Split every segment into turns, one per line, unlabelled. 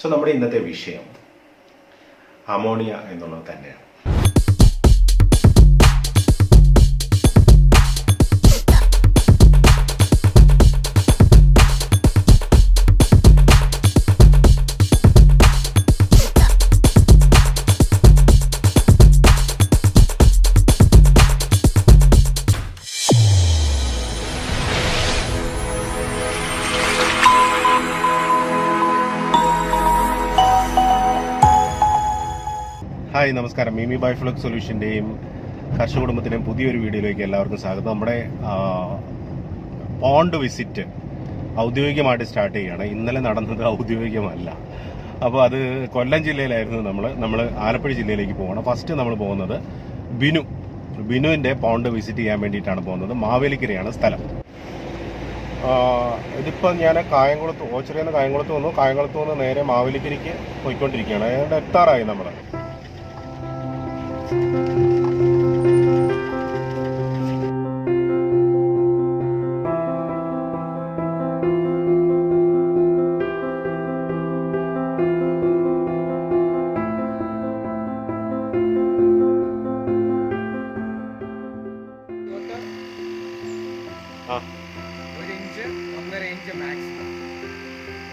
So നമ്മുടെ ഇന്നത്തെ വിഷയം അമോണിയ എന്നുള്ളത് തന്നെയാണ്. ഹായ് നമസ്കാരം. മിമി ഫ്ലക് സൊല്യൂഷന്റെയും കർഷക കുടുംബത്തിന്റെയും പുതിയൊരു വീഡിയോയിലേക്ക് എല്ലാവർക്കും സ്വാഗതം. നമ്മുടെ പോണ്ട് വിസിറ്റ് ഔദ്യോഗികമായിട്ട് സ്റ്റാർട്ട് ചെയ്യുകയാണ് ഇന്നലെ നടന്നത് ഔദ്യോഗികമല്ല. അപ്പോൾ അത് കൊല്ലം ജില്ലയിലായിരുന്നു നമ്മൾ നമ്മൾ ആലപ്പുഴ ജില്ലയിലേക്ക് പോകണം. ഫസ്റ്റ് നമ്മൾ പോകുന്നത് ബിനു. ബിനുവിന്റെ പോണ്ട് വിസിറ്റ് ചെയ്യാൻ വേണ്ടിയിട്ടാണ് പോകുന്നത്. മാവേലിക്കരയാണ് സ്ഥലം. ഇതിപ്പോൾ ഞാൻ കായംകുളത്ത് ഓച്ചിറയിൽ നിന്ന് കായംകുളത്ത് വന്നു. കായംകുളത്ത് നിന്ന് നേരെ മാവേലിക്കരയ്ക്ക് പോയിക്കൊണ്ടിരിക്കുകയാണ്. ഏതാണ്ട് എത്താറായി നമ്മൾ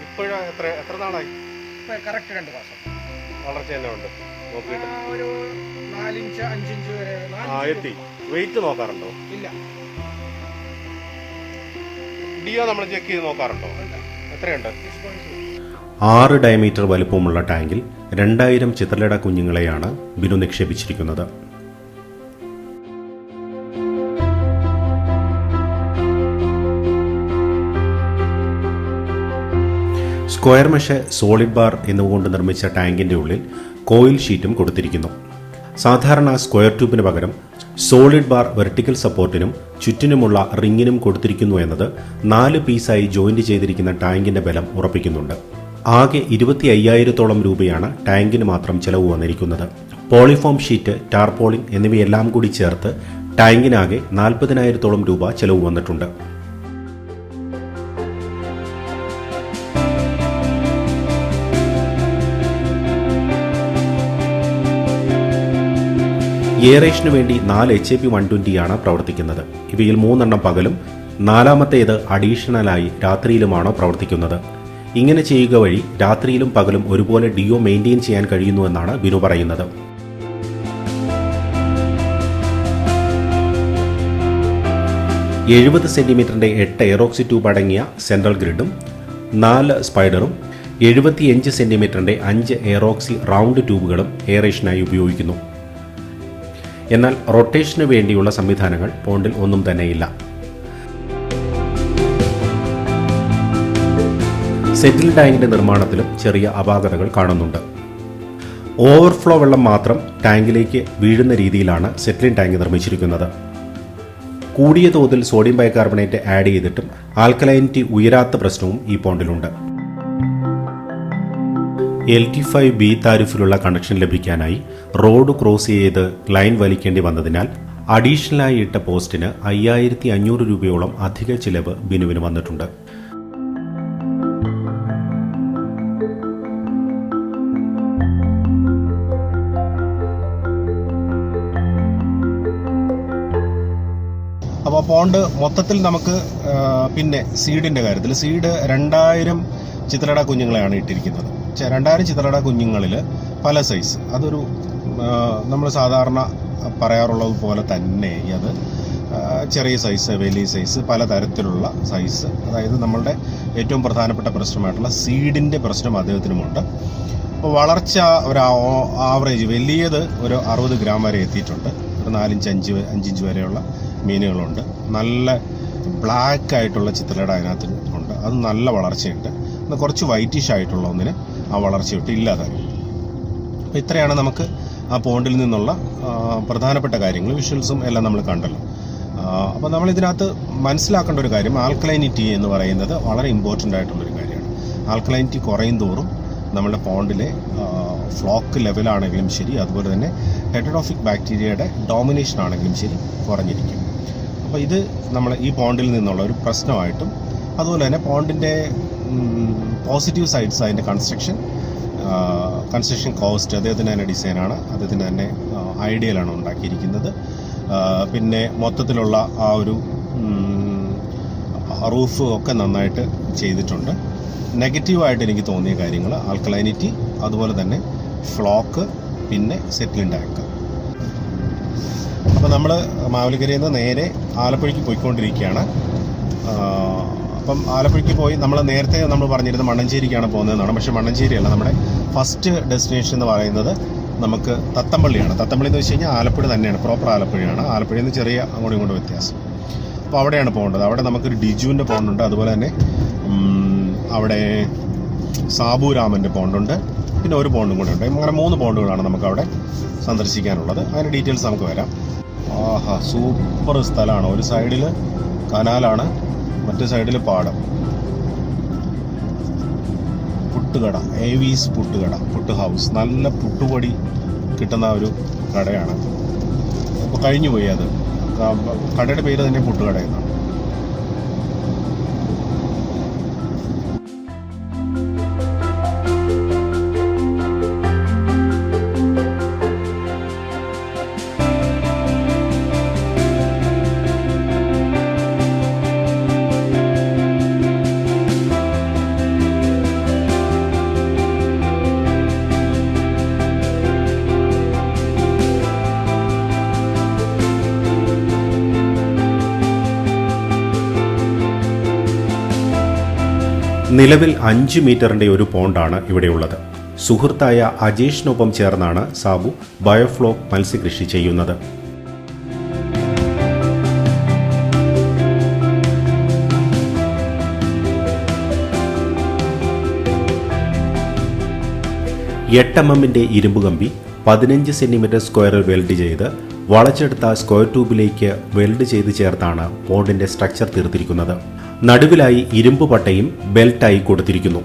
ഇപ്പോഴും എത്ര എത്ര നാളായി?
കറക്റ്റ് രണ്ട് മാസം.
വളർച്ച തന്നെ ഉണ്ട്.
ഒരു നാലിഞ്ച് അഞ്ചിഞ്ച് വരെ നാലിഞ്ച്
ആ എത്തി. വെയിറ്റ് നോക്കാറുണ്ടോ?
ഇല്ല.
ഡിയോ നമ്മൾ ചെക്ക് ചെയ്ത് നോക്കാറുണ്ടോ? എത്രയുണ്ട്?
ആറ് ഡയമീറ്റർ വലുപ്പമുള്ള ടാങ്കിൽ രണ്ടായിരം ചിത്രലട കുഞ്ഞുങ്ങളെയാണ് ബിനു നിക്ഷേപിച്ചിരിക്കുന്നത്. സ്ക്വയർ മെഷ് സോളിഡ് ബാർ എന്നിവ കൊണ്ട് നിർമ്മിച്ച ടാങ്കിന്റെ ഉള്ളിൽ കോയിൽ ഷീറ്റും കൊടുത്തിരിക്കുന്നു. സാധാരണ സ്ക്വയർ ട്യൂബിന് പകരം സോളിഡ് ബാർ വെർട്ടിക്കൽ സപ്പോർട്ടിനും ചുറ്റിനുമുള്ള റിങ്ങിനും കൊടുത്തിരിക്കുന്നു എന്നത് നാല് പീസായി ജോയിന്റ് ചെയ്തിരിക്കുന്ന ടാങ്കിന്റെ ബലം ഉറപ്പിക്കുന്നുണ്ട്. ആകെ ഇരുപത്തി അയ്യായിരത്തോളം രൂപയാണ് ടാങ്കിന് മാത്രം ചെലവ് വന്നിരിക്കുന്നത്. പോളിഫോം ഷീറ്റ് ടാർപോളിംഗ് എന്നിവയെല്ലാം കൂടി ചേർത്ത് ടാങ്കിനാകെ നാൽപ്പതിനായിരത്തോളം രൂപ ചെലവ് വന്നിട്ടുണ്ട്. എയറേഷനു വേണ്ടി നാല് എച്ച് എ പി വൺ ട്വന്റിയാണ് പ്രവർത്തിക്കുന്നത്. ഇവയിൽ മൂന്നെണ്ണം പകലും നാലാമത്തേത് അഡീഷണലായി രാത്രിയിലുമാണ് പ്രവർത്തിക്കുന്നത്. ഇങ്ങനെ ചെയ്യുക വഴി രാത്രിയിലും പകലും ഒരുപോലെ ഡിഒ മെയിന്റെയിൻ ചെയ്യാൻ കഴിയുന്നുവെന്നാണ് ബിനു പറയുന്നത്. എഴുപത് സെന്റിമീറ്ററിന്റെ എട്ട് എയറോക്സി ട്യൂബ് അടങ്ങിയ സെൻട്രൽ ഗ്രിഡും നാല് സ്പൈഡറും എഴുപത്തിയഞ്ച് സെന്റിമീറ്ററിന്റെ അഞ്ച് എയറോക്സി റൗണ്ട് ട്യൂബുകളും എയറേഷനായി ഉപയോഗിക്കുന്നു. എന്നാൽ റൊട്ടേഷന് വേണ്ടിയുള്ള സംവിധാനങ്ങൾ പോണ്ടിൽ ഒന്നും തന്നെയില്ല. സെറ്റിൽ ടാങ്കിന്റെ നിർമ്മാണത്തിലും ചെറിയ അപാകതകൾ കാണുന്നുണ്ട്. ഓവർഫ്ലോ വെള്ളം മാത്രം ടാങ്കിലേക്ക് വീഴുന്ന രീതിയിലാണ് സെറ്റിലിൻ ടാങ്ക് നിർമ്മിച്ചിരിക്കുന്നത്. കൂടിയ തോതിൽ സോഡിയം ബൈകാർബണേറ്റ് ആഡ് ചെയ്തിട്ടും ആൽക്കലൈനിറ്റി ഉയരാത്ത പ്രശ്നവും ഈ പോണ്ടിലുണ്ട്. എൽ ടി ഫൈവ് ബി താരിഫിലുള്ള കണക്ഷൻ ലഭിക്കാനായി റോഡ് ക്രോസ് ചെയ്ത് ലൈൻ വലിക്കേണ്ടി വന്നതിനാൽ അഡീഷണലായി ഇട്ട പോസ്റ്റിന് അയ്യായിരത്തി അഞ്ഞൂറ് രൂപയോളം അധിക ചിലവ് ബിനുവിന് വന്നിട്ടുണ്ട്.
അപ്പോൾ പോണ്ട് മൊത്തത്തിൽ നമുക്ക് പിന്നെ സീഡിന്റെ കാര്യത്തിൽ സീഡ് രണ്ടായിരം ചിത്രട കുഞ്ഞുങ്ങളെയാണ് ഇട്ടിരിക്കുന്നത്. രണ്ടായിരം ചിത്രട കുഞ്ഞുങ്ങളിൽ പല സൈസ് അതൊരു നമ്മൾ സാധാരണ പറയാറുള്ളത് പോലെ തന്നെ അത് ചെറിയ സൈസ് വലിയ സൈസ് പല തരത്തിലുള്ള സൈസ് അതായത് നമ്മളുടെ ഏറ്റവും പ്രധാനപ്പെട്ട പ്രശ്നമായിട്ടുള്ള സീഡിന്റെ പ്രശ്നം അദ്ദേഹത്തിനുമുണ്ട്. അപ്പോൾ വളർച്ച ഒരു ആവറേജ് വലിയത് ഒരു അറുപത് ഗ്രാം വരെ എത്തിയിട്ടുണ്ട്. ഒരു നാലിഞ്ച് അഞ്ച് അഞ്ചിഞ്ച് വരെയുള്ള മീനുകളുണ്ട്. നല്ല ബ്ലാക്ക് ആയിട്ടുള്ള ചിത്രയുടെ അതിനകത്ത് ഉണ്ട്. അത് നല്ല വളർച്ചയുണ്ട്. കുറച്ച് വൈറ്റിഷ് ആയിട്ടുള്ള ഒന്നിന് ആ വളർച്ചയൊട്ട് ഇല്ലാതായി. അപ്പോൾ ഇത്രയാണ് നമുക്ക് ആ പോണ്ടിൽ നിന്നുള്ള പ്രധാനപ്പെട്ട കാര്യങ്ങൾ വിഷ്വൽസും എല്ലാം നമ്മൾ കണ്ടല്ലോ. അപ്പോൾ നമ്മൾ ഇതിനകത്ത് മനസ്സിലാക്കേണ്ട ഒരു കാര്യം ആൽക്കലൈനിറ്റി എന്ന് പറയുന്നത് വളരെ ഇമ്പോർട്ടന്റ് ആയിട്ടുള്ളൊരു കാര്യമാണ്. ആൽക്കലൈനിറ്റി കുറയും തോറും നമ്മുടെ പോണ്ടിലെ ഫ്ലോക്ക് ലെവലാണെങ്കിലും ശരി അതുപോലെ തന്നെ ഹെറ്റഡോഫിക് ബാക്ടീരിയയുടെ ഡോമിനേഷൻ ആണെങ്കിലും ശരി കുറഞ്ഞിരിക്കും. അപ്പോൾ ഇത് നമ്മൾ ഈ പോണ്ടിൽ നിന്നുള്ള ഒരു പ്രശ്നമായിട്ടും അതുപോലെ തന്നെ പോണ്ടിന്റെ പോസിറ്റീവ് സൈഡ്സ് അതിന്റെ കൺസ്ട്രക്ഷൻ കൺസ്ട്രക്ഷൻ കോസ്റ്റ് അദ്ദേഹത്തിന്റെ തന്നെ ഡിസൈനാണ്. അദ്ദേഹത്തിന്റെ തന്നെ ഐഡിയയിലാണ് ഉണ്ടാക്കിയിരിക്കുന്നത്. പിന്നെ മൊത്തത്തിലുള്ള ആ ഒരു റൂഫ് ഒക്കെ നന്നായിട്ട് ചെയ്തിട്ടുണ്ട്. നെഗറ്റീവായിട്ട് എനിക്ക് തോന്നിയ കാര്യങ്ങൾ ആൽക്കലൈനിറ്റി അതുപോലെ തന്നെ ഫ്ലോക്ക് പിന്നെ സെറ്റിലിംഗ് ടാങ്ക് അപ്പോൾ നമ്മൾ മാവലിക്കരയിൽ നിന്ന് നേരെ ആലപ്പുഴയ്ക്ക് പോയിക്കൊണ്ടിരിക്കുകയാണ്. അപ്പം ആലപ്പുഴയ്ക്ക് പോയി നമ്മൾ നേരത്തെ നമ്മൾ പറഞ്ഞിരുന്നത് മണ്ണഞ്ചേരിക്കാണ് പോകുന്നതെന്നാണ്. പക്ഷേ മണ്ണഞ്ചേരിയല്ല നമ്മുടെ ഫസ്റ്റ് ഡെസ്റ്റിനേഷൻ എന്ന് പറയുന്നത് നമുക്ക് തത്തമ്പള്ളിയാണ്. തത്തമ്പള്ളി എന്ന് വെച്ച് കഴിഞ്ഞാൽ ആലപ്പുഴ തന്നെയാണ്. പ്രോപ്പർ ആലപ്പുഴയാണ്. ആലപ്പുഴയിൽ നിന്ന് ചെറിയ അങ്ങോട്ടും ഇങ്ങോട്ടും വ്യത്യാസം. അപ്പോൾ അവിടെയാണ് പോകേണ്ടത്. അവിടെ നമുക്കൊരു ഡിജുവിന്റെ പോണ്ടുണ്ട് അതുപോലെ തന്നെ അവിടെ സാബുരാമന്റെ പോണ്ടുണ്ട് പിന്നെ ഒരു പോണ്ടും കൂടെ ഉണ്ട്. അങ്ങനെ മൂന്ന് പോണ്ടുകളാണ് നമുക്ക് അവിടെ സന്ദർശിക്കാനുള്ളത്. അതിന്റെ ഡീറ്റെയിൽസ് നമുക്ക് വരാം. ആഹാ സൂപ്പർ സ്ഥലമാണ്. ഒരു സൈഡിൽ കനാലാണ്. മറ്റേ സൈഡിൽ പാടം. പുട്ടുകട ഏവീസ് പുട്ടുകട പുട്ട് ഹൗസ് നല്ല പുട്ടുപൊടി കിട്ടുന്ന ഒരു കടയാണ്. അപ്പോൾ കഴിഞ്ഞു പോയി അത് കടയുടെ പേര് തന്നെ പുട്ടുകട എന്നാണ്.
നിലവിൽ അഞ്ച് മീറ്ററിന്റെ ഒരു പോണ്ടാണ് ഇവിടെയുള്ളത്. സുഹൃത്തായ അജേഷിനൊപ്പം ചേർന്നാണ് സാബു ബയോഫ്ലോക്ക് മത്സ്യകൃഷി ചെയ്യുന്നത്. എട്ട് എം എമ്മിന്റെ ഇരുമ്പ് കമ്പി പതിനഞ്ച് സെന്റിമീറ്റർ സ്ക്വയറിൽ വെൽഡ് ചെയ്ത് വളച്ചെടുത്ത സ്ക്വയർ ട്യൂബിലേക്ക് വെൽഡ് ചെയ്ത് ചേർത്താണ് പോണ്ടിന്റെ സ്ട്രക്ചർ തീർത്തിരിക്കുന്നത്. നടുവിലായി ഇരുമ്പ് പട്ടയും ബെൽറ്റായി കൊടുത്തിരിക്കുന്നു.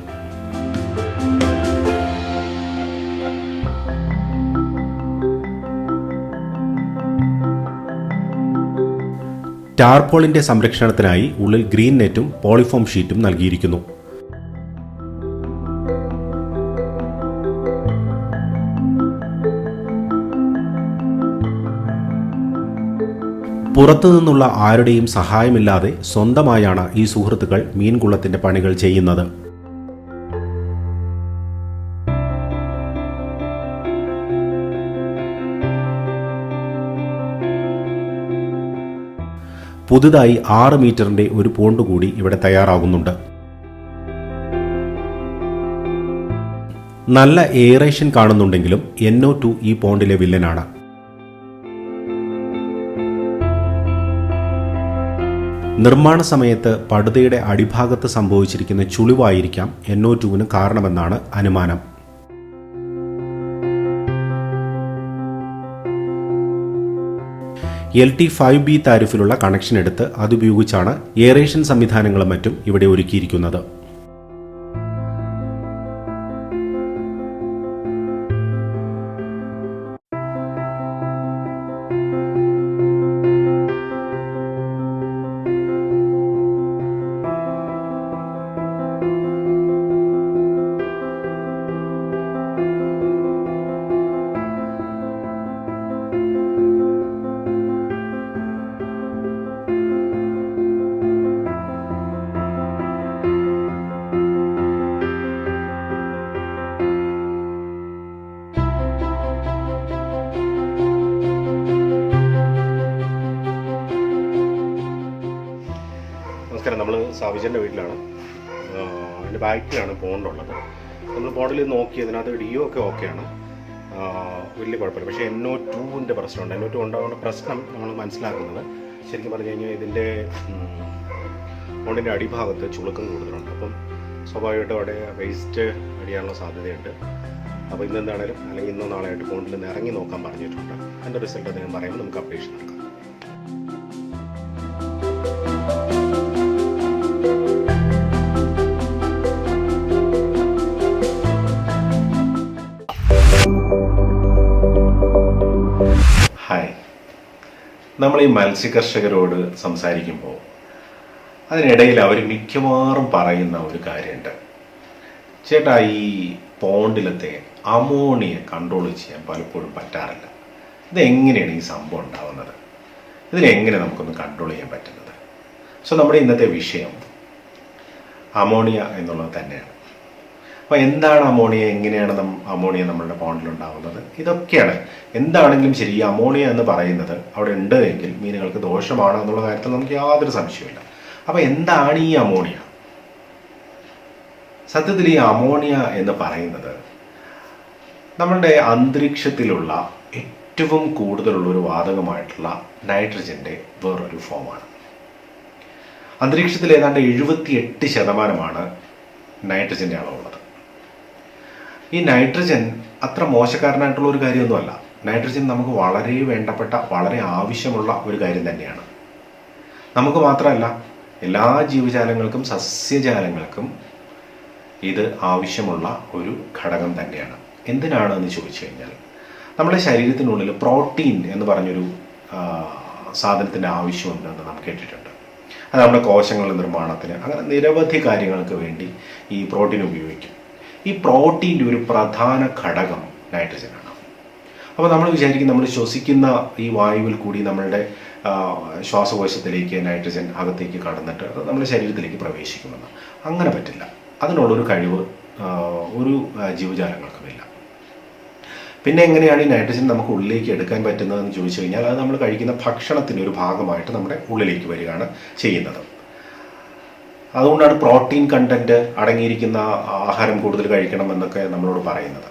ടാർപോളിന്റെ സംരക്ഷണത്തിനായി ഉള്ളിൽ ഗ്രീൻ നെറ്റും പോളിഫോം ഷീറ്റും നൽകിയിരിക്കുന്നു. പുറത്തുനിന്നുള്ള ആരുടെയും സഹായമില്ലാതെ സ്വന്തമായാണ് ഈ സുഹൃത്തുക്കൾ മീൻകുളത്തിന്റെ പണികൾ ചെയ്യുന്നത്. പുതുതായി ആറ് മീറ്ററിന്റെ ഒരു പോണ്ട് കൂടി ഇവിടെ തയ്യാറാകുന്നുണ്ട്. നല്ല എയറേഷൻ കാണുന്നുണ്ടെങ്കിലും എൻഒ ടു ഈ പോണ്ടിലെ വില്ലനാണ്. നിർമ്മാണ സമയത്ത് പടുതയുടെ അടിഭാഗത്ത് സംഭവിച്ചിരിക്കുന്ന ചുളിവായിരിക്കാം എൻഒ ടുവിന് കാരണമെന്നാണ് അനുമാനം. എൽ ടി ഫൈവ് ബി താരിഫിലുള്ള കണക്ഷൻ എടുത്ത് അതുപയോഗിച്ചാണ് എയറേഷൻ സംവിധാനങ്ങളും മറ്റും ഇവിടെ ഒരുക്കിയിരിക്കുന്നത്.
സാവിജന്റെ വീട്ടിലാണ്. അതിന്റെ ബാക്കിലാണ് പോണ്ടുള്ളത്. നമ്മൾ പോണ്ടിൽ നോക്കി അതിനകത്ത് ഡിയോ ഒക്കെ ഓക്കെയാണ്. വലിയ കുഴപ്പമില്ല. പക്ഷേ എൻ ഒ ടുവിന്റെ പ്രശ്നമുണ്ട്. എൻ ഒ ടു ഉണ്ടാകുന്ന പ്രശ്നം നമ്മൾ മനസ്സിലാക്കുന്നത്. ശരിക്കും പറഞ്ഞു കഴിഞ്ഞാൽ ഇതിന്റെ ഫോണിന്റെ അടിഭാഗത്ത് ചുളുക്കം കൂടുതലുണ്ട്. അപ്പം സ്വാഭാവികമായിട്ടും അവിടെ വേസ്റ്റ് അടിയാനുള്ള സാധ്യതയുണ്ട്. അപ്പോൾ ഇന്നെന്താണേലും അല്ലെങ്കിൽ ഇന്നോ നാളെ ആയിട്ട് പോണ്ടിൽ നിന്ന് ഇറങ്ങി നോക്കാൻ പറഞ്ഞിട്ടുണ്ട്. അതിന്റെ റിസൾട്ട് അദ്ദേഹം പറയുമ്പോൾ നമുക്ക് അപ്ഡേഷൻ നടക്കാം നമ്മൾ ഈ മത്സ്യകർഷകരോട് സംസാരിക്കുമ്പോൾ അതിനിടയിൽ അവർ മിക്കവാറും പറയുന്ന ഒരു കാര്യമുണ്ട്. ചേട്ടാ ഈ പോണ്ടിലത്തെ അമോണിയ കൺട്രോൾ ചെയ്യാൻ പലപ്പോഴും പറ്റാറില്ല. ഇത് എങ്ങനെയാണ് ഈ സംഭവം ഉണ്ടാവുന്നത്? ഇതിനെങ്ങനെ നമുക്കൊന്ന് കൺട്രോൾ ചെയ്യാൻ പറ്റുന്നത്? സോ നമ്മുടെ ഇന്നത്തെ വിഷയം അമോണിയ എന്നുള്ളത് തന്നെയാണ്. അപ്പോൾ എന്താണ് അമോണിയ? എങ്ങനെയാണ് അമോണിയ നമ്മളുടെ പോണ്ടിൽ ഉണ്ടാകുന്നത് ഇതൊക്കെയാണ്. എന്താണെങ്കിലും ശരി ഈ അമോണിയ എന്ന് പറയുന്നത് അവിടെ ഉണ്ട് എങ്കിൽ മീനുകൾക്ക് ദോഷമാണ് എന്നുള്ള കാര്യത്തിൽ നമുക്ക് യാതൊരു സംശയമില്ല അപ്പോൾ എന്താണ് ഈ അമോണിയ? സത്യത്തിൽ ഈ അമോണിയ എന്ന് പറയുന്നത് നമ്മളുടെ അന്തരീക്ഷത്തിലുള്ള ഏറ്റവും കൂടുതലുള്ള ഒരു വാതകമായിട്ടുള്ള നൈട്രജന്റെ വേറൊരു ഫോമാണ്. അന്തരീക്ഷത്തിൽ ഏതാണ്ട് എഴുപത്തി എട്ട് ശതമാനമാണ് നൈട്രജന്റെ അളവുള്ളത്. ഈ നൈട്രജൻ അത്ര മോശക്കാരനായിട്ടുള്ള ഒരു കാര്യമൊന്നുമല്ല. നൈട്രജൻ നമുക്ക് വളരെ വേണ്ടപ്പെട്ട വളരെ ആവശ്യമുള്ള ഒരു കാര്യം തന്നെയാണ്. നമുക്ക് മാത്രമല്ല എല്ലാ ജീവജാലങ്ങൾക്കും സസ്യജാലങ്ങൾക്കും ഇത് ആവശ്യമുള്ള ഒരു ഘടകം തന്നെയാണ്. എന്തിനാണ് എന്ന് ചോദിച്ചു കഴിഞ്ഞാൽ നമ്മുടെ ശരീരത്തിനുള്ളിൽ പ്രോട്ടീൻ എന്ന് പറഞ്ഞൊരു സാധനത്തിന്റെ ആവശ്യമുണ്ടെന്ന് നാം കേട്ടിട്ടുണ്ട്. അത് നമ്മുടെ കോശങ്ങളുടെ നിർമ്മാണത്തിന് അങ്ങനെ നിരവധി കാര്യങ്ങൾക്ക് വേണ്ടി ഈ പ്രോട്ടീൻ ഉപയോഗിക്കും. ഈ പ്രോട്ടീന്റെ ഒരു പ്രധാന ഘടകം നൈട്രജനാണ്. അപ്പോൾ നമ്മൾ വിചാരിക്കും നമ്മൾ ശ്വസിക്കുന്ന ഈ വായുവിൽ കൂടി നമ്മളുടെ ശ്വാസകോശത്തിലേക്ക് നൈട്രജൻ അകത്തേക്ക് കടന്നിട്ട് അത് നമ്മുടെ ശരീരത്തിലേക്ക് പ്രവേശിക്കുമെന്ന്. അങ്ങനെ പറ്റില്ല. അതിനുള്ളൊരു കഴിവ് ഒരു ജീവജാലങ്ങൾക്കുമില്ല. പിന്നെ എങ്ങനെയാണ് ഈ നൈട്രജൻ നമുക്ക് ഉള്ളിലേക്ക് എടുക്കാൻ പറ്റുന്നതെന്ന് ചോദിച്ചു കഴിഞ്ഞാൽ അത് നമ്മൾ കഴിക്കുന്ന ഭക്ഷണത്തിന്റെ ഒരു ഭാഗമായിട്ട് നമ്മുടെ ഉള്ളിലേക്ക് വരികയാണ് ചെയ്യുന്നത്. അതുകൊണ്ടാണ് പ്രോട്ടീൻ കണ്ടന്റ് അടങ്ങിയിരിക്കുന്ന ആഹാരം കൂടുതൽ കഴിക്കണം എന്നൊക്കെ നമ്മളോട് പറയുന്നത്.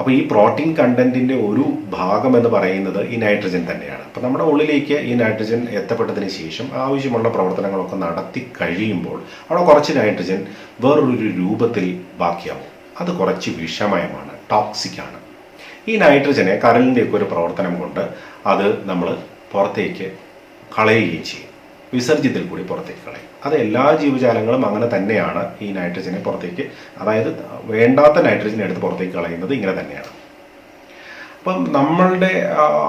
അപ്പോൾ ഈ പ്രോട്ടീൻ കണ്ടന്റിന്റെ ഒരു ഭാഗം എന്ന് പറയുന്നത് ഈ നൈട്രജൻ തന്നെയാണ്. അപ്പോൾ നമ്മുടെ ഉള്ളിലേക്ക് ഈ നൈട്രജൻ എത്തപ്പെട്ടതിന് ശേഷം ആവശ്യമുള്ള പ്രവർത്തനങ്ങളൊക്കെ നടത്തി കഴിയുമ്പോൾ അവിടെ കുറച്ച് നൈട്രജൻ വേറൊരു രൂപത്തിൽ ബാക്കിയാവും. അത് കുറച്ച് വിഷമയമാണ് ടോക്സിക് ആണ്. ഈ നൈട്രജനെ കരലിന്റെയൊക്കെ ഒരു പ്രവർത്തനം കൊണ്ട് അത് നമ്മൾ പുറത്തേക്ക് കളയുകയും ചെയ്യും. വിസർജ്യത്തിൽ കൂടി പുറത്തേക്ക് കളയും. അത് എല്ലാ ജീവജാലങ്ങളും അങ്ങനെ തന്നെയാണ് ഈ നൈട്രജനെ പുറത്തേക്ക് അതായത് വേണ്ടാത്ത നൈട്രജൻ എടുത്ത് പുറത്തേക്ക് കളയുന്നത് ഇങ്ങനെ തന്നെയാണ്. അപ്പം നമ്മളുടെ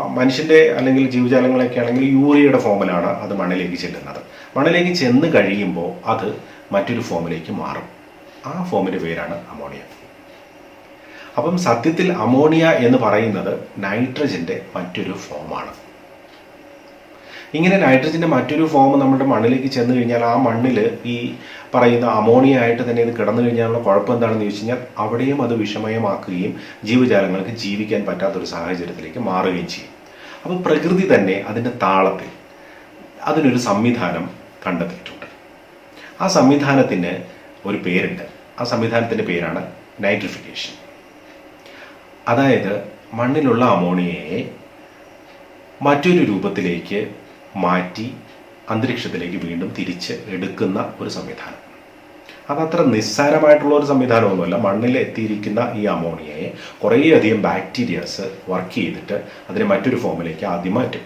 മനുഷ്യന്റെ അല്ലെങ്കിൽ ജീവജാലങ്ങളൊക്കെ ആണെങ്കിൽ യൂറിയയുടെ ഫോമിലാണ് അത് മണ്ണിലേക്ക് ചെല്ലുന്നത്. മണ്ണിലേക്ക് ചെന്ന് കഴിയുമ്പോൾ അത് മറ്റൊരു ഫോമിലേക്ക് മാറും. ആ ഫോമിന്റെ പേരാണ് അമോണിയ. അപ്പം സത്യത്തിൽ അമോണിയ എന്ന് പറയുന്നത് നൈട്രജന്റെ മറ്റൊരു ഫോമാണ് ഇങ്ങനെ നൈട്രജന്റെ മറ്റൊരു ഫോം നമ്മുടെ മണ്ണിലേക്ക് ചെന്ന് കഴിഞ്ഞാൽ ആ മണ്ണിൽ ഈ പറയുന്ന അമോണിയ ആയിട്ട് തന്നെ ഇത് കിടന്നു കഴിഞ്ഞാലുള്ള കുഴപ്പം എന്താണെന്ന് ചോദിച്ചു കഴിഞ്ഞാൽ അവിടെയും അത് വിഷമയമാക്കുകയും ജീവജാലങ്ങൾക്ക് ജീവിക്കാൻ പറ്റാത്തൊരു സാഹചര്യത്തിലേക്ക് മാറുകയും ചെയ്യും. അപ്പോൾ പ്രകൃതി തന്നെ അതിന്റെ താളത്തിൽ അതിനൊരു സംവിധാനം കണ്ടെത്തിയിട്ടുണ്ട്. ആ സംവിധാനത്തിന് ഒരു പേരുണ്ട്. ആ സംവിധാനത്തിന്റെ പേരാണ് നൈട്രിഫിക്കേഷൻ അതായത് മണ്ണിലുള്ള അമോണിയയെ മറ്റൊരു രൂപത്തിലേക്ക് മാറ്റി അന്തരീക്ഷത്തിലേക്ക് വീണ്ടും തിരിച്ച് എടുക്കുന്ന ഒരു സംവിധാനം. അതത്ര നിസ്സാരമായിട്ടുള്ള ഒരു സംവിധാനമൊന്നുമല്ല. മണ്ണിൽ എത്തിയിരിക്കുന്ന ഈ അമോണിയയെ കുറേയധികം ബാക്ടീരിയാസ് വർക്ക് ചെയ്തിട്ട് അതിനെ മറ്റൊരു ഫോമിലേക്ക് ആദ്യം മാറ്റും.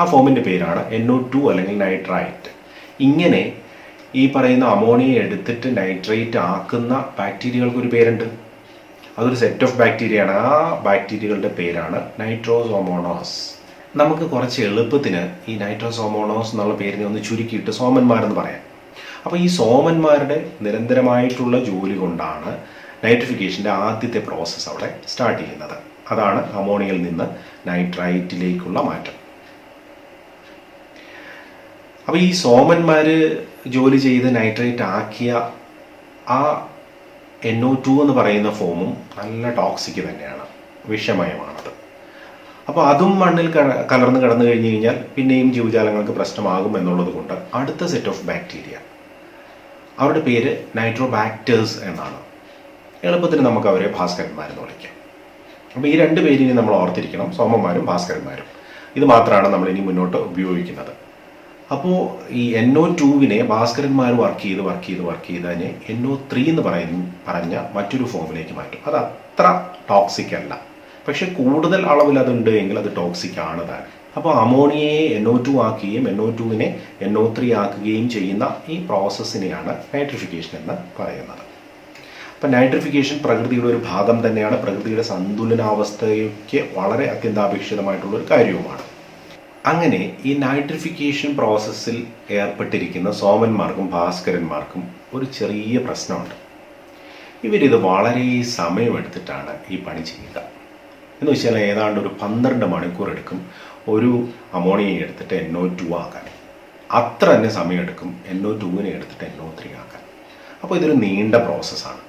ആ ഫോമിന്റെ പേരാണ് എൻ ഒ ടു അല്ലെങ്കിൽ നൈട്രൈറ്റ്. ഇങ്ങനെ ഈ പറയുന്ന അമോണിയ എടുത്തിട്ട് നൈട്രേറ്റ് ആക്കുന്ന ബാക്ടീരിയകൾക്ക് ഒരു പേരുണ്ട്. അതൊരു സെറ്റ് ഓഫ് ബാക്ടീരിയയാണ് ആ ബാക്ടീരിയകളുടെ പേരാണ് നൈട്രോസോമോണോസ് നമുക്ക് കുറച്ച് എളുപ്പത്തിന് ഈ നൈട്രോസോമോണോസ് എന്നുള്ള പേരിനെ ഒന്ന് ചുരുക്കിയിട്ട് സോമന്മാരെന്ന് പറയാം. അപ്പോൾ ഈ സോമന്മാരുടെ നിരന്തരമായിട്ടുള്ള ജോലി കൊണ്ടാണ് നൈട്രിഫിക്കേഷന്റെ ആദ്യത്തെ പ്രോസസ്സ് അവിടെ സ്റ്റാർട്ട് ചെയ്യുന്നത്. അതാണ് അമോണിയയിൽ നിന്ന് നൈട്രൈറ്റിലേക്കുള്ള മാറ്റം. അപ്പോൾ ഈ സോമന്മാർ ജോലി ചെയ്ത് നൈട്രേറ്റ് ആക്കിയ ആ എൻ ഒ ടു എന്ന് പറയുന്ന ഫോമും നല്ല ടോക്സിക് തന്നെയാണ് വിഷമയമാണത്. അപ്പോൾ അതും മണ്ണിൽ കല- കലർന്ന് കിടന്നു കഴിഞ്ഞു കഴിഞ്ഞാൽ പിന്നെയും ജീവജാലങ്ങൾക്ക് പ്രശ്നമാകും എന്നുള്ളത് കൊണ്ട് അടുത്ത സെറ്റ് ഓഫ് ബാക്ടീരിയ അവരുടെ പേര് നൈട്രോബാക്ടേഴ്സ് എന്നാണ്. എളുപ്പത്തിൽ നമുക്ക് അവരെ ഭാസ്കരന്മാരെന്ന് വിളിക്കാം. അപ്പോൾ ഈ രണ്ട് പേരിനെ നമ്മൾ ഓർത്തിരിക്കണം. സോമന്മാരും ഭാസ്കരന്മാരും. ഇത് മാത്രമാണ് നമ്മൾ ഇനി മുന്നോട്ട് ഉപയോഗിക്കുന്നത്. അപ്പോൾ ഈ എൻ ഒ ടുവിനെ ഭാസ്കരന്മാർ വർക്ക് ചെയ്ത് വർക്ക് ചെയ്ത് വർക്ക് ചെയ്ത് അതിനെ എൻ ഒ ത്രീ എന്ന് പറയുന്ന പറഞ്ഞ മറ്റൊരു ഫോമിലേക്ക് മാറ്റും. അത് അത്ര ടോക്സിക് അല്ല. പക്ഷെ കൂടുതൽ അളവിൽ അതുണ്ട് എങ്കിൽ അത് ടോക്സിക് ആണ് താൻ. അപ്പോൾ അമോണിയയെ എൻ ഒ ടു ആക്കുകയും എൻ ഒ ടുവിനെ എൻ ഒ ത്രീ ആക്കുകയും ചെയ്യുന്ന ഈ പ്രോസസ്സിനെയാണ് നൈട്രിഫിക്കേഷൻ എന്ന് പറയുന്നത്. അപ്പം നൈട്രിഫിക്കേഷൻ പ്രകൃതിയുടെ ഒരു ഭാഗം തന്നെയാണ്. പ്രകൃതിയുടെ സന്തുലനാവസ്ഥയ്ക്ക് വളരെ അത്യന്താപേക്ഷിതമായിട്ടുള്ള ഒരു കാര്യവുമാണ്. അങ്ങനെ ഈ നൈട്രിഫിക്കേഷൻ പ്രോസസ്സിൽ ഏർപ്പെട്ടിരിക്കുന്ന സോമന്മാർക്കും ഭാസ്കരന്മാർക്കും ഒരു ചെറിയ പ്രശ്നമുണ്ട്. ഇവരിത് വളരെ സമയമെടുത്തിട്ടാണ് ഈ പണി ചെയ്യുക. എന്ന് വെച്ചാൽ ഏതാണ്ട് ഒരു പന്ത്രണ്ട് മണിക്കൂർ എടുക്കും ഒരു അമോണിയ എടുത്തിട്ട് എൻഒ ടു ആക്കാൻ. അത്ര തന്നെ സമയമെടുക്കും എൻഒ ടുവിനെ എടുത്തിട്ട് എൻഒ ത്രീ ആക്കാൻ. അപ്പോൾ ഇതൊരു നീണ്ട പ്രോസസ്സാണ്.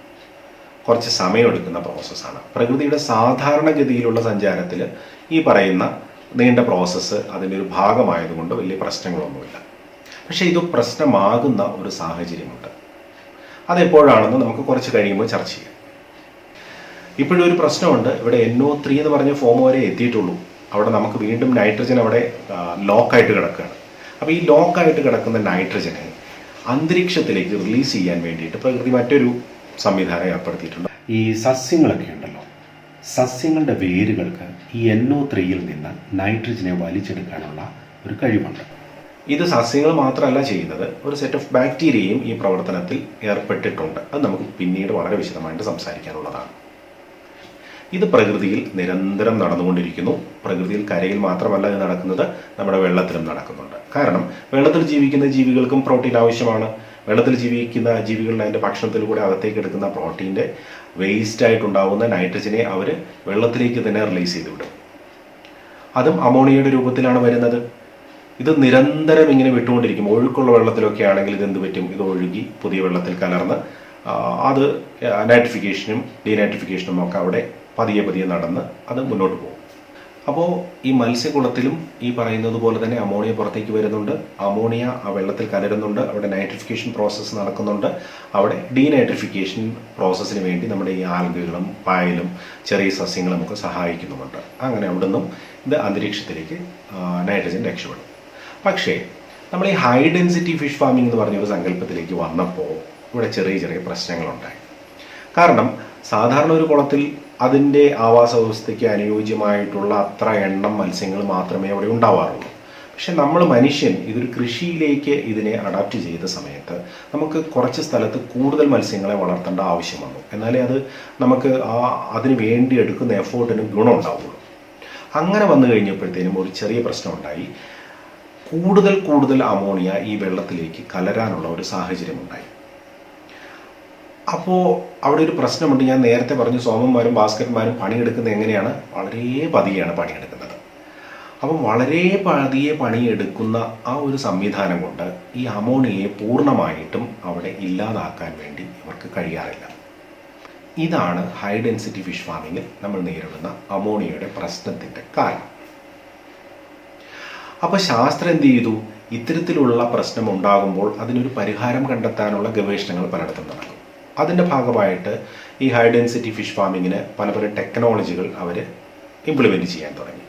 കുറച്ച് സമയമെടുക്കുന്ന പ്രോസസ്സാണ്. പ്രകൃതിയുടെ സാധാരണഗതിയിലുള്ള സഞ്ചാരത്തിൽ ഈ പറയുന്ന നീണ്ട പ്രോസസ്സ് അതിന്റെ ഒരു ഭാഗമായതുകൊണ്ട് വലിയ പ്രശ്നങ്ങളൊന്നുമില്ല. പക്ഷേ ഇത് പ്രശ്നമാകുന്ന ഒരു സാഹചര്യമുണ്ട്. അതെപ്പോഴാണെന്ന് നമുക്ക് കുറച്ച് കഴിയുമ്പോൾ ചർച്ച ചെയ്യാം. ഇപ്പോഴും ഒരു പ്രശ്നമുണ്ട്. ഇവിടെ എൻ ഒ ത്രീ എന്ന് പറഞ്ഞ ഫോം വരെ എത്തിയിട്ടുള്ളൂ. അവിടെ നമുക്ക് വീണ്ടും നൈട്രജൻ അവിടെ ലോക്കായിട്ട് കിടക്കുകയാണ്. അപ്പോൾ ഈ ലോക്കായിട്ട് കിടക്കുന്ന നൈട്രജനെ അന്തരീക്ഷത്തിലേക്ക് റിലീസ് ചെയ്യാൻ വേണ്ടിയിട്ട് പ്രകൃതി മറ്റൊരു സംവിധാനം ഏർപ്പെടുത്തിയിട്ടുണ്ട്. ഈ സസ്യങ്ങളൊക്കെ ഉണ്ടല്ലോ. സസ്യങ്ങളുടെ വേരുകൾക്ക് ഈ എൻ ഒ ത്രീയിൽ നിന്ന് നൈട്രജനെ വലിച്ചെടുക്കാനുള്ള ഒരു കഴിവുണ്ട്. ഇത് സസ്യങ്ങൾ മാത്രമല്ല ചെയ്യുന്നത്. ഒരു സെറ്റ് ഓഫ് ബാക്ടീരിയയും ഈ പ്രവർത്തനത്തിൽ ഏർപ്പെട്ടിട്ടുണ്ട്. അത് നമുക്ക് പിന്നീട് വളരെ വിശദമായിട്ട് സംസാരിക്കാനുള്ളതാണ്. ഇത് പ്രകൃതിയിൽ നിരന്തരം നടന്നുകൊണ്ടിരിക്കുന്നു. പ്രകൃതിയിൽ കരയിൽ മാത്രമല്ല ഇത് നടക്കുന്നത് നമ്മുടെ വെള്ളത്തിലും നടക്കുന്നുണ്ട്. കാരണം വെള്ളത്തിൽ ജീവിക്കുന്ന ജീവികൾക്കും പ്രോട്ടീൻ ആവശ്യമാണ്. വെള്ളത്തിൽ ജീവിക്കുന്ന ജീവികളുടെ അതിന്റെ ഭക്ഷണത്തിൽ അകത്തേക്ക് എടുക്കുന്ന പ്രോട്ടീന്റെ വേസ്റ്റ് ആയിട്ടുണ്ടാവുന്ന നൈട്രജനെ അവർ വെള്ളത്തിലേക്ക് തന്നെ റിലീസ് ചെയ്ത് വിടും അതും അമോണിയയുടെ രൂപത്തിലാണ് വരുന്നത്. ഇത് നിരന്തരം ഇങ്ങനെ വിട്ടുകൊണ്ടിരിക്കും. ഒഴുക്കുള്ള വെള്ളത്തിലൊക്കെ ആണെങ്കിൽ ഇത് എന്ത് പറ്റും? ഇത് ഒഴുകി പുതിയ വെള്ളത്തിൽ കലർന്ന് അത് നൈട്രിഫിക്കേഷനും ഡീനൈട്രിഫിക്കേഷനും ഒക്കെ അവിടെ പതിയെ പതിയെ നടന്ന് അത് മുന്നോട്ട് പോകും. അപ്പോൾ ഈ മത്സ്യകുളത്തിലും ഈ പറയുന്നത് പോലെ തന്നെ അമോണിയ പുറത്തേക്ക് വരുന്നുണ്ട്. അമോണിയ ആ വെള്ളത്തിൽ കലരുന്നുണ്ട്. അവിടെ നൈട്രിഫിക്കേഷൻ പ്രോസസ്സ് നടക്കുന്നുണ്ട്. അവിടെ ഡീനൈട്രിഫിക്കേഷൻ പ്രോസസ്സിന് വേണ്ടി നമ്മുടെ ഈ ആൽഗകളും പായലും ചെറിയ സസ്യങ്ങളും ഒക്കെ സഹായിക്കുന്നുമുണ്ട്. അങ്ങനെ അവിടെ നിന്നും ഇത് അന്തരീക്ഷത്തിലേക്ക് നൈട്രജൻ രക്ഷപ്പെടും. പക്ഷേ നമ്മൾ ഈ ഹൈ ഡെൻസിറ്റി ഫിഷ് ഫാമിംഗ് എന്ന് പറഞ്ഞൊരു സങ്കല്പത്തിലേക്ക് വന്നപ്പോൾ ഇവിടെ ചെറിയ ചെറിയ പ്രശ്നങ്ങളുണ്ടായി. കാരണം സാധാരണ ഒരു കുളത്തിൽ അതിന്റെ ആവാസ വ്യവസ്ഥയ്ക്ക് അനുയോജ്യമായിട്ടുള്ള അത്ര എണ്ണം മത്സ്യങ്ങൾ മാത്രമേ അവിടെ ഉണ്ടാവാറുള്ളൂ. പക്ഷെ നമ്മൾ മനുഷ്യൻ ഇതൊരു കൃഷിയിലേക്ക് ഇതിനെ അഡാപ്റ്റ് ചെയ്ത സമയത്ത് നമുക്ക് കുറച്ച് സ്ഥലത്ത് കൂടുതൽ മത്സ്യങ്ങളെ വളർത്തേണ്ട ആവശ്യം വന്നു. എന്നാലേ അത് നമുക്ക് ആ അതിന് വേണ്ടി എടുക്കുന്ന എഫേർട്ടിന് ഗുണം ഉണ്ടാവുള്ളൂ. അങ്ങനെ വന്നു കഴിഞ്ഞപ്പോഴത്തേനും ഒരു ചെറിയ പ്രശ്നം ഉണ്ടായി. കൂടുതൽ കൂടുതൽ അമോണിയ ഈ വെള്ളത്തിലേക്ക് കലരാനുള്ള ഒരു സാഹചര്യം ഉണ്ടായി. അപ്പോൾ അവിടെ ഒരു പ്രശ്നമുണ്ട്. ഞാൻ നേരത്തെ പറഞ്ഞു സോമന്മാരും ഭാസ്കരന്മാരും പണിയെടുക്കുന്നത് എങ്ങനെയാണ്? വളരെ പതിയാണ് പണിയെടുക്കുന്നത്. അപ്പം വളരെ പതിയെ പണിയെടുക്കുന്ന ആ ഒരു സംവിധാനം കൊണ്ട് ഈ അമോണിയയെ പൂർണമായിട്ടും അവിടെ ഇല്ലാതാക്കാൻ വേണ്ടി ഇവർക്ക് കഴിയാറില്ല. ഇതാണ് ഹൈ ഡെൻസിറ്റി ഫിഷ് ഫാമിങ്ങിൽ നമ്മൾ നേരിടുന്ന അമോണിയയുടെ പ്രശ്നത്തിന്റെ കാരണം അപ്പോൾ ശാസ്ത്രം എന്ത് ചെയ്തു? ഇത്തരത്തിലുള്ള പ്രശ്നം ഉണ്ടാകുമ്പോൾ അതിനൊരു പരിഹാരം കണ്ടെത്താനുള്ള ഗവേഷണങ്ങൾ പലയിടത്തും നടക്കും അതിന്റെ ഭാഗമായിട്ട് ഈ ഹൈ ഡെൻസിറ്റി ഫിഷ് ഫാമിങ്ങിന് പല പല ടെക്നോളജികൾ അവർ ഇംപ്ലിമെന്റ് ചെയ്യാൻ തുടങ്ങി.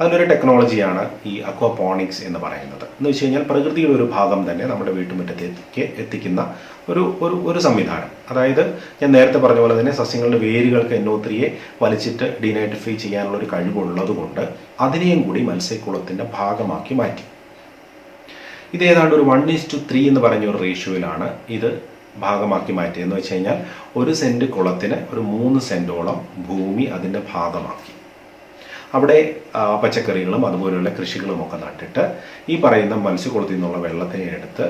അതിനൊരു ടെക്നോളജിയാണ് ഈ അക്വാപോണിക്സ് എന്ന് പറയുന്നത്. എന്ന് വെച്ച് കഴിഞ്ഞാൽ പ്രകൃതിയുടെ ഒരു ഭാഗം തന്നെ നമ്മുടെ വീട്ടുമുറ്റത്തേക്ക് എത്തിക്കുന്ന ഒരു ഒരു ഒരു സംവിധാനം. അതായത് ഞാൻ നേരത്തെ പറഞ്ഞ പോലെ തന്നെ സസ്യങ്ങളുടെ വേരുകൾക്ക് എന്നോത്രിയെ വലിച്ചിട്ട് ഡീനൈട്രിഫൈ ചെയ്യാനുള്ള ഒരു കഴിവുള്ളത് കൊണ്ട് അതിനെയും കൂടി മത്സ്യക്കുളത്തിന്റെ ഭാഗമാക്കി മാറ്റി. ഇത് ഏതാണ്ട് ഒരു വൺ ഈസ് ടു ത്രീ എന്ന് പറഞ്ഞ ഒരു റേഷ്യോയിലാണ് ഇത് ഭാഗമാക്കി മാറ്റിയെന്ന് വെച്ച് കഴിഞ്ഞാൽ ഒരു സെന്റ് കുളത്തിന് ഒരു മൂന്ന് സെന്റോളം ഭൂമി അതിന്റെ ഭാഗമാക്കി. അവിടെ പച്ചക്കറികളും അതുപോലെയുള്ള കൃഷികളുമൊക്കെ നട്ടിട്ട് ഈ പറയുന്ന മത്സ്യക്കുളത്തിൽ നിന്നുള്ള വെള്ളത്തിനെ എടുത്ത്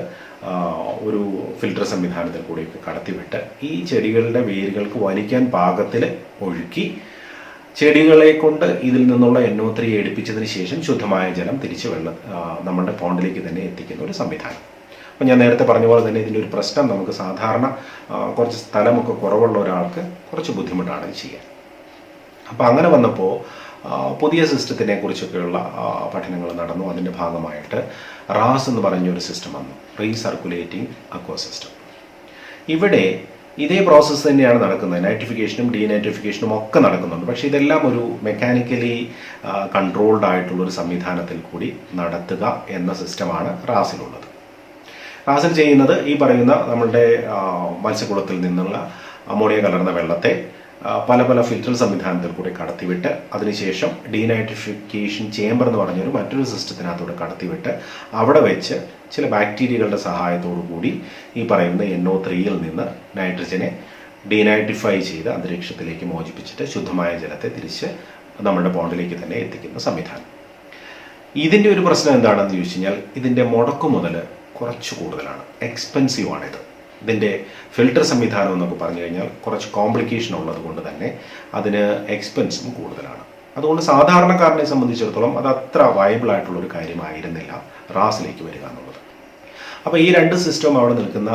ഒരു ഫിൽട്ടർ സംവിധാനത്തിൽ കൂടിയൊക്കെ കടത്തിവിട്ട് ഈ ചെടികളുടെ വേരുകൾക്ക് വലിക്കാൻ പാകത്തിൽ ഒഴുക്കി ചെടികളെ കൊണ്ട് ഇതിൽ നിന്നുള്ള എണ്ണോത്രി എടുപ്പിച്ചതിന് ശേഷം ശുദ്ധമായ ജലം തിരിച്ച് വെള്ളം നമ്മുടെ പോണ്ടിലേക്ക് തന്നെ എത്തിക്കുന്ന ഒരു സംവിധാനം. അപ്പം ഞാൻ നേരത്തെ പറഞ്ഞ പോലെ തന്നെ ഇതിന്റെ ഒരു പ്രശ്നം നമുക്ക് സാധാരണ കുറച്ച് സ്ഥലമൊക്കെ കുറവുള്ള ഒരാൾക്ക് കുറച്ച് ബുദ്ധിമുട്ടാണ് ഇത് ചെയ്യാൻ. അപ്പോൾ അങ്ങനെ വന്നപ്പോൾ പുതിയ സിസ്റ്റത്തിനെ കുറിച്ചൊക്കെയുള്ള പഠനങ്ങൾ നടന്നു. അതിന്റെ ഭാഗമായിട്ട് റാസ് എന്ന് പറഞ്ഞൊരു സിസ്റ്റം വന്നു. Recirculating aqua system. ഇവിടെ ഇതേ പ്രോസസ്സ് തന്നെയാണ് നടക്കുന്നത്. നൈട്രിഫിക്കേഷനും ഡീനൈട്രിഫിക്കേഷനും ഒക്കെ നടക്കുന്നുണ്ട്. പക്ഷേ ഇതെല്ലാം ഒരു മെക്കാനിക്കലി കൺട്രോൾഡ് ആയിട്ടുള്ള ഒരു സംവിധാനത്തിൽ കൂടി നടത്തുക എന്ന സിസ്റ്റമാണ് റാസിലുള്ളത്. റാസിൽ ചെയ്യുന്നത് ഈ പറയുന്ന നമ്മളുടെ മത്സ്യക്കുളത്തിൽ നിന്നുള്ള അമോണിയ കലർന്ന വെള്ളത്തെ പല പല ഫിൽറ്റർ സംവിധാനത്തിൽ കൂടി കടത്തിവിട്ട് അതിനുശേഷം ഡീനൈട്രിഫിക്കേഷൻ ചേംബർ എന്ന് പറഞ്ഞൊരു മറ്റൊരു സിസ്റ്റത്തിനകത്തൂടെ കടത്തിവിട്ട് അവിടെ വെച്ച് ചില ബാക്ടീരിയകളുടെ സഹായത്തോടു കൂടി ഈ പറയുന്ന എൻഒ ത്രീയിൽ നിന്ന് നൈട്രജനെ ഡീനൈട്രിഫൈ ചെയ്ത് അന്തരീക്ഷത്തിലേക്ക് മോചിപ്പിച്ചിട്ട് ശുദ്ധമായ ജലത്തെ തിരിച്ച് നമ്മുടെ ബോണ്ടിലേക്ക് തന്നെ എത്തിക്കുന്ന സംവിധാനം. ഇതിന്റെ ഒരു പ്രശ്നം എന്താണെന്ന് ചോദിച്ചു കഴിഞ്ഞാൽ ഇതിന്റെ മുടക്കു മുതൽ കുറച്ച് കൂടുതലാണ്. എക്സ്പെൻസീവ് ആണിത് ഇതിന്റെ ഫിൽട്ടർ സംവിധാനം എന്നൊക്കെ പറഞ്ഞു കഴിഞ്ഞാൽ കുറച്ച് കോംപ്ലിക്കേഷൻ ഉള്ളത് കൊണ്ട് തന്നെ അതിന് എക്സ്പെൻസും കൂടുതലാണ്. അതുകൊണ്ട് സാധാരണക്കാരനെ സംബന്ധിച്ചിടത്തോളം അത് അത്ര വയബിൾ ആയിട്ടുള്ള ഒരു കാര്യമായിരുന്നില്ല റാസിലേക്ക് വരിക എന്നുള്ളത്. അപ്പോൾ ഈ രണ്ട് സിസ്റ്റം അവിടെ നിൽക്കുന്ന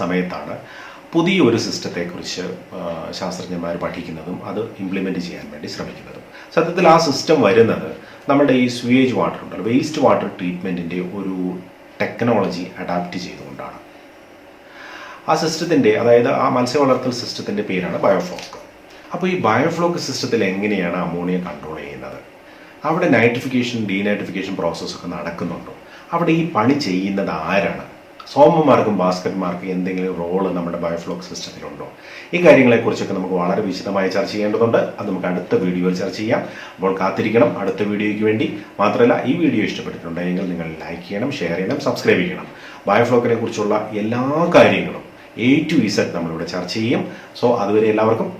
സമയത്താണ് സമയത്താണ് പുതിയൊരു സിസ്റ്റത്തെക്കുറിച്ച് ശാസ്ത്രജ്ഞന്മാർ പഠിക്കുന്നതും അത് ഇംപ്ലിമെന്റ് ചെയ്യാൻ വേണ്ടി ശ്രമിക്കുന്നതും. സത്യത്തിൽ ആ സിസ്റ്റം വരുന്നത് നമ്മുടെ ഈ സ്വേജ് വാട്ടർ ഉണ്ടല്ലോ വേസ്റ്റ് വാട്ടർ ട്രീറ്റ്മെന്റിന്റെ ഒരു ടെക്നോളജി അഡാപ്റ്റ് ചെയ്തുകൊണ്ടാണ്. ആ സിസ്റ്റത്തിന്റെ അതായത് ആ മത്സ്യ വളർത്തൽ സിസ്റ്റത്തിന്റെ പേരാണ് ബയോഫ്ലോക്ക്. അപ്പോൾ ഈ ബയോഫ്ലോക്ക് സിസ്റ്റത്തിൽ എങ്ങനെയാണ് അമോണിയ കൺട്രോൾ ചെയ്യുന്നത്? അവിടെ നൈട്രിഫിക്കേഷൻ ഡീനൈട്രിഫിക്കേഷൻ പ്രോസസ്സൊക്കെ നടക്കുന്നുണ്ടോ? അവിടെ ഈ പണി ചെയ്യുന്നത് ആരാണ്? സോമന്മാർക്കും ബാസ്കറ്റ്മാർക്കും എന്തെങ്കിലും റോൾ നമ്മുടെ ബയോഫ്ലോക്ക് സിസ്റ്റത്തിലുണ്ടോ? ഈ കാര്യങ്ങളെക്കുറിച്ചൊക്കെ നമുക്ക് വളരെ വിശദമായി ചർച്ച ചെയ്യേണ്ടതുണ്ട്. അത് നമുക്ക് അടുത്ത വീഡിയോയിൽ ചർച്ച ചെയ്യാം. അപ്പോൾ കാത്തിരിക്കണം. അടുത്ത വീഡിയോയ്ക്ക് വേണ്ടി മാത്രമല്ല ഈ വീഡിയോ ഇഷ്ടപ്പെട്ടിട്ടുണ്ടെങ്കിൽ നിങ്ങൾ ലൈക്ക് ചെയ്യണം ഷെയർ ചെയ്യണം സബ്സ്ക്രൈബ് ചെയ്യണം. ബയോഫ്ലോക്കിനെ കുറിച്ചുള്ള എല്ലാ കാര്യങ്ങളും എ ടു ഇസഡ് നമ്മളിവിടെ ചർച്ച ചെയ്യും. സോ അതുവരെ എല്ലാവർക്കും